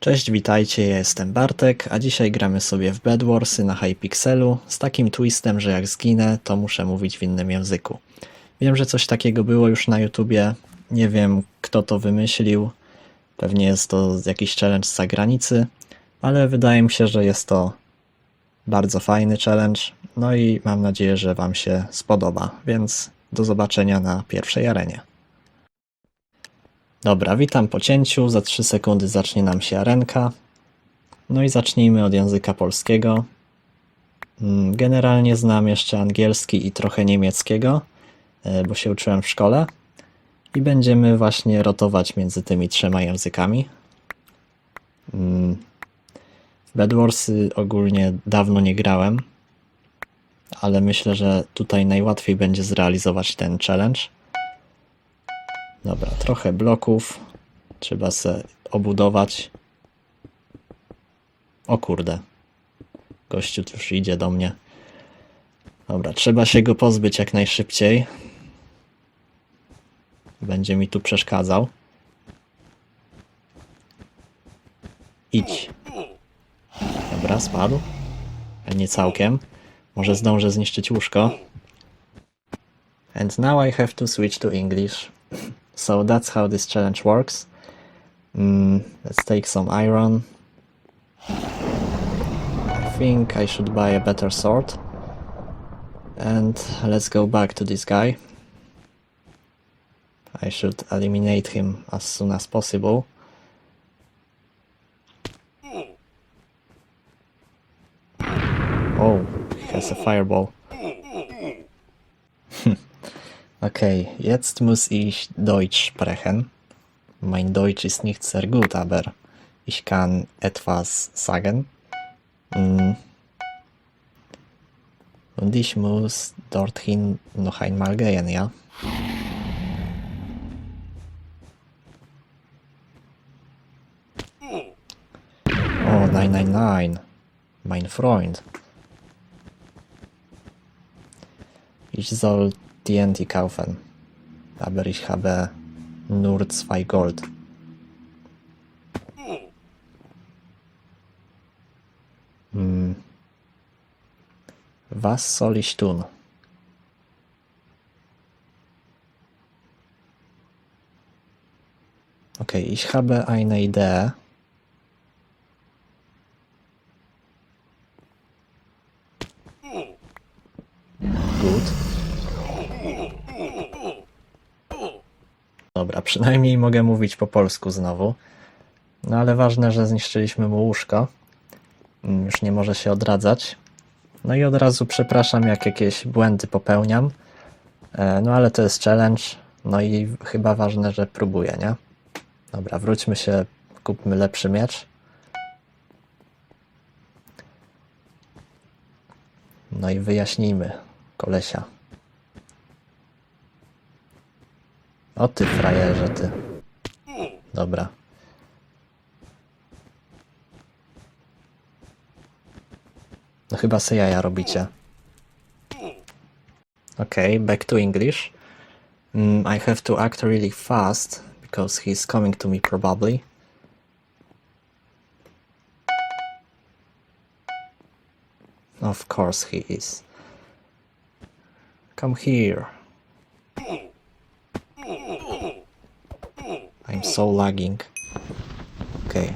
Cześć, witajcie, ja jestem Bartek, a dzisiaj gramy sobie w Bedwarsy na Hypixelu z takim twistem, że jak zginę, to muszę mówić w innym języku. Wiem, że coś takiego było już na YouTubie, nie wiem kto to wymyślił, pewnie jest to jakiś challenge z zagranicy, ale wydaje mi się, że jest to bardzo fajny challenge, no i mam nadzieję, że Wam się spodoba, więc do zobaczenia na pierwszej arenie. Dobra, witam po cięciu. Za 3 sekundy zacznie nam się arenka. No i zacznijmy od języka polskiego. Mm, Generalnie znam jeszcze angielski i trochę niemieckiego, e, bo się uczyłem w szkole. I będziemy właśnie rotować między tymi trzema językami. Mm, Bedwarsy ogólnie dawno nie grałem, ale myślę, że tutaj najłatwiej będzie zrealizować ten challenge. Dobra, trochę bloków. Trzeba se obudować. O kurde. Gościu już idzie do mnie. Dobra, trzeba się go pozbyć jak najszybciej. Będzie mi tu przeszkadzał. Idź. Dobra, spadł. Ale Nie całkiem. Może zdążę zniszczyć łóżko. And now I have to switch to English. So that's how this challenge works. Mm, let's take some iron. I think I should buy a better sword. And let's go back to this guy. I should eliminate him as soon as possible. Oh, he has a fireball. Okay, jetzt muss ich Deutsch sprechen. Mein Deutsch ist nicht sehr gut, aber ich kann etwas sagen. Mm. Und ich muss dorthin noch einmal gehen, ja? Oh, nein, nein, nein. Mein Freund. Ich soll TNT kaufen. Aber ich habe nur zwei Gold. Hm. Was soll ich tun? Okay, ich habe eine Idee. Przynajmniej mogę mówić po polsku znowu. No ale ważne, że zniszczyliśmy mu łóżko. Mm, Już nie może się odradzać. No i od razu przepraszam, jak jakieś błędy popełniam. E, No ale to jest challenge. No i chyba ważne, że próbuję, nie? Dobra, wróćmy się, kupmy lepszy miecz. No i wyjaśnijmy kolesia. O ty frajerze, ty. Dobra. No chyba se jaja robicie. Okay, back to English. Mm, I have to act really fast because he's coming to me probably. Of course he is. Come here. I'm so lagging. Okay.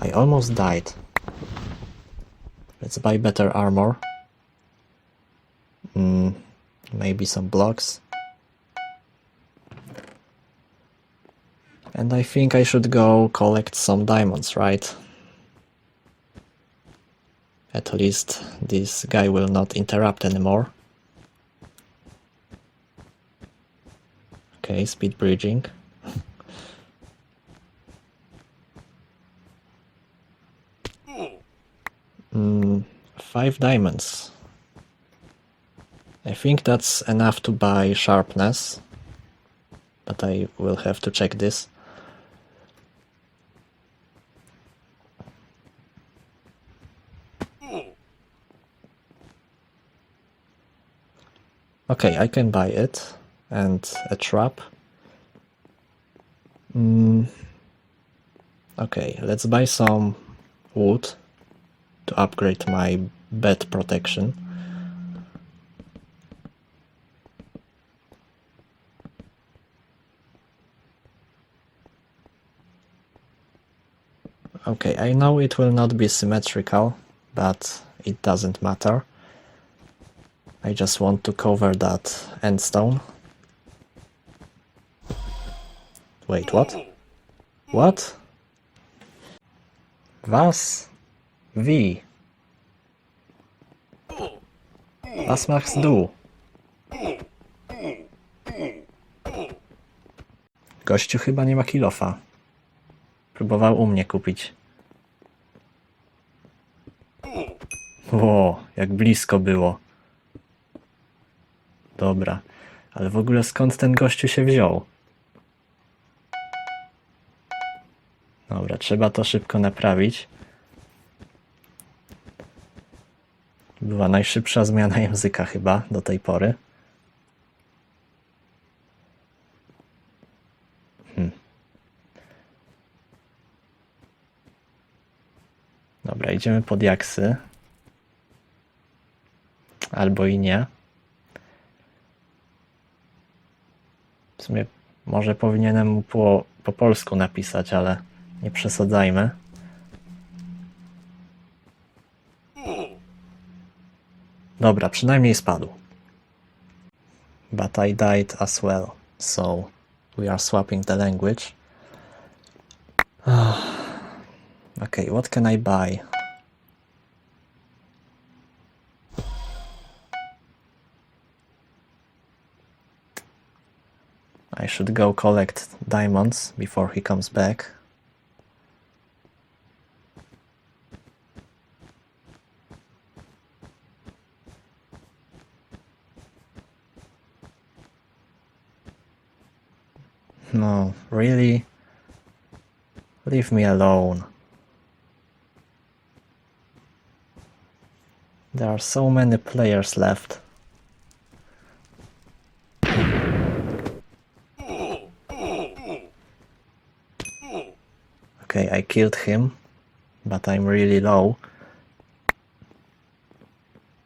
I almost died. Let's buy better armor. Mm, maybe some blocks. And I think I should go collect some diamonds, right? At least this guy will not interrupt anymore. Okay, speed bridging. Mm, five diamonds. I think that's enough to buy sharpness, but I will have to check this. Okay, I can buy it and a trap. Mm, Okay, let's buy some wood to upgrade my bed protection. Okay, I know it will not be symmetrical, but it doesn't matter. I just want to cover that end stone. Wait, what? What? Was? Wie? Was machst du? Gościu chyba nie ma kilofa. Próbował u mnie kupić. Ło, jak blisko było. Dobra, ale w ogóle skąd ten gościu się wziął? Dobra, trzeba to szybko naprawić. Była najszybsza zmiana języka chyba do tej pory. Hmm. Dobra, idziemy pod jaksy. Albo i nie. W sumie może powinienem mu po, po polsku napisać, ale nie przesadzajmy. Dobra, przynajmniej spadł. But I died as well, so we are swapping the language. okay, what can I buy? I should go collect diamonds before he comes back. No, really? Leave me alone. There are so many players left. Okay, I killed him, but I'm really low.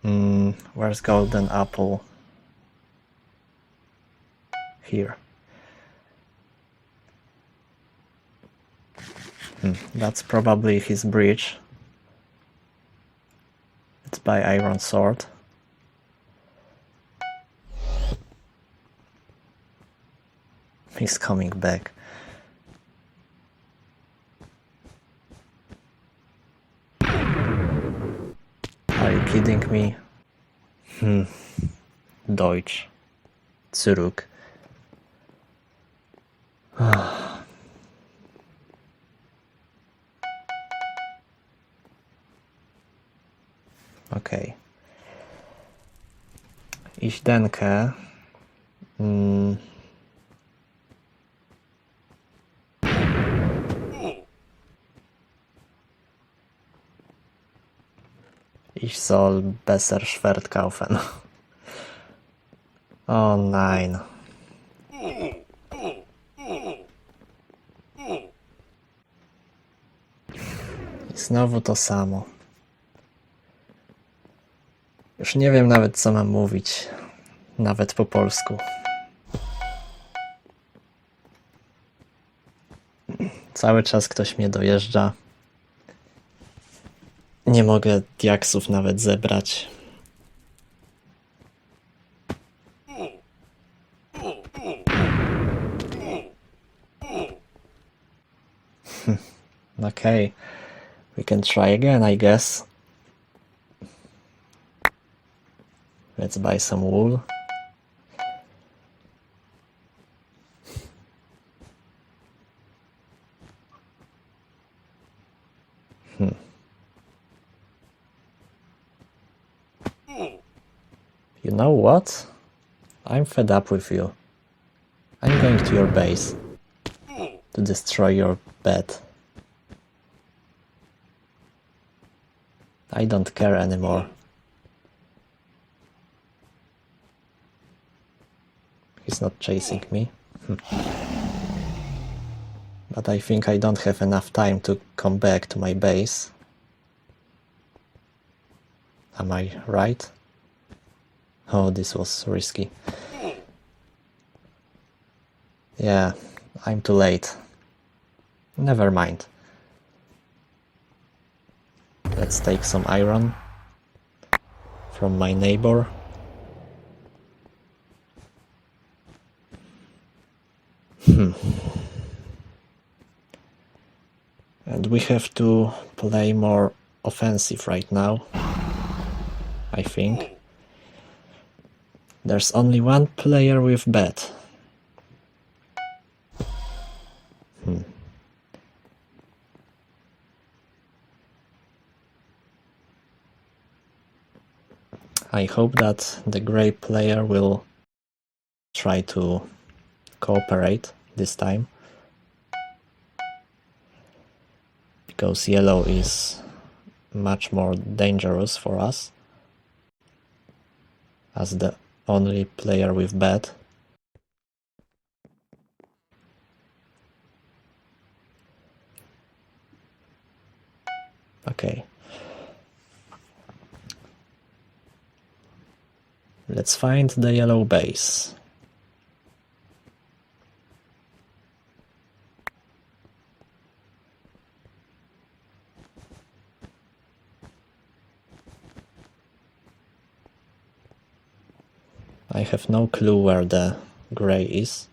Mm, where's golden apple? Here. Hmm, that's probably his bridge. It's by Iron Sword. He's coming back. Are you kidding me? Hmm. Deutsch. Zurück. Iść denkę. Mm. Ich soll besser Schwert kaufen. O nein. I znowu to samo. Już nie wiem nawet co mam mówić. Nawet po polsku. Cały czas ktoś mnie dojeżdża. Nie mogę diaksów nawet zebrać. Okay, we can try again, I guess. Let's buy some wool. What? I'm fed up with you. I'm going to your base to destroy your bed. I don't care anymore. He's not chasing me. Hmm. But I think I don't have enough time to come back to my base. Am I right? Oh, this was risky. Yeah, I'm too late. Never mind. Let's take some iron from my neighbor. Hmm. And we have to play more offensive right now. I think. There's only one player with bet. Hmm. I hope that the gray player will try to cooperate this time. Because yellow is much more dangerous for us as the only player with bat. Okay. Let's find the yellow base. I have no clue where the gray is.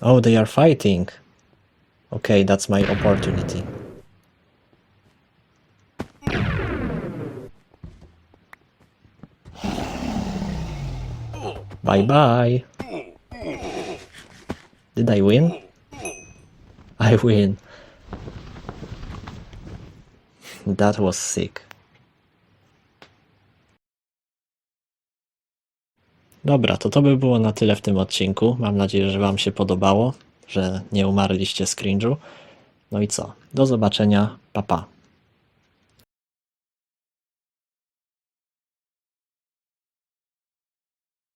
Oh, they are fighting. Okay, that's my opportunity. Bye bye. Did I win? I win. That was sick. Dobra, to to by było na tyle w tym odcinku. Mam nadzieję, że Wam się podobało, że nie umarliście z cringe'u. No i co? Do zobaczenia. Pa pa.